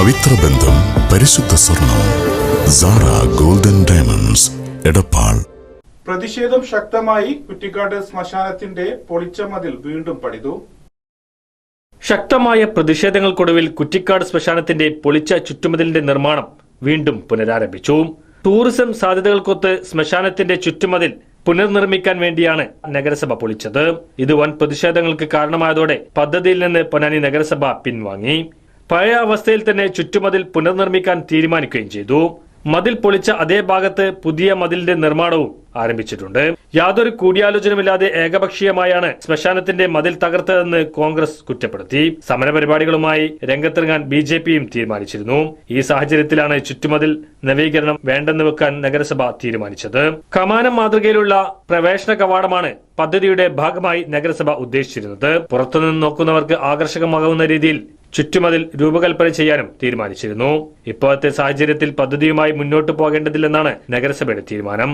പവിത്ര ബന്ധം പരിശുദ്ധ സ്വർണം സാറ ഗോൾഡൻ ഡയമണ്ട്സ് എടപ്പാൾ. പ്രതിഷേധം ശക്തമായി കുറ്റിക്കാട് ശ്മശാനത്തിന്റെ പൊളിച്ച മതിൽ വീണ്ടും പണിതു. ശക്തമായ പ്രതിഷേധങ്ങൾക്കൊടുവിൽ കുറ്റിക്കാട് ശ്മശാനത്തിന്റെ പൊളിച്ച ചുറ്റുമതിലിന്റെ നിർമ്മാണം വീണ്ടും പുനരാരംഭിച്ചു. ടൂറിസം സാധ്യതകൾക്കൊത്ത് ശ്മശാനത്തിന്റെ ചുറ്റുമതിൽ പുനർനിർമ്മിക്കാൻ വേണ്ടിയാണ് നഗരസഭ പൊളിച്ചത്. ഇത് വൻ പ്രതിഷേധങ്ങൾക്ക് കാരണമായതോടെ പദ്ധതിയിൽ നിന്ന് പൊന്നാനി നഗരസഭ പിൻവാങ്ങി. പഴയ അവസ്ഥയിൽ തന്നെ ചുറ്റുമതിൽ പുനർനിർമ്മിക്കാൻ തീരുമാനിക്കുകയും ചെയ്തു. മതിൽ പൊളിച്ച അതേ ഭാഗത്ത് പുതിയ മതിലിന്റെ നിർമ്മാണവും ആരംഭിച്ചിട്ടുണ്ട്. യാതൊരു കൂടിയാലോചനമില്ലാതെ ഏകപക്ഷീയമായാണ് ശ്മശാനത്തിന്റെ മതിൽ തകർത്തതെന്ന് കോൺഗ്രസ് കുറ്റപ്പെടുത്തി. സമരപരിപാടികളുമായി രംഗത്തിറങ്ങാൻ ബി ജെ പിയും തീരുമാനിച്ചിരുന്നു. ഈ സാഹചര്യത്തിലാണ് ചുറ്റുമതിൽ നവീകരണം വേണ്ടെന്ന് വെക്കാൻ നഗരസഭ തീരുമാനിച്ചത്. കമാനം മാതൃകയിലുള്ള പ്രവേശന കവാടമാണ് പദ്ധതിയുടെ ഭാഗമായി നഗരസഭ ഉദ്ദേശിച്ചിരുന്നത്. പുറത്തുനിന്ന് നോക്കുന്നവർക്ക് ആകർഷകമാകുന്ന രീതിയിൽ ചുറ്റുമതിൽ രൂപകൽപ്പന ചെയ്യാനും തീരുമാനിച്ചിരുന്നു. ഇപ്പോഴത്തെ സാഹചര്യത്തിൽ പദ്ധതിയുമായി മുന്നോട്ടു പോകേണ്ടതില്ലെന്നാണ് നഗരസഭയുടെ തീരുമാനം.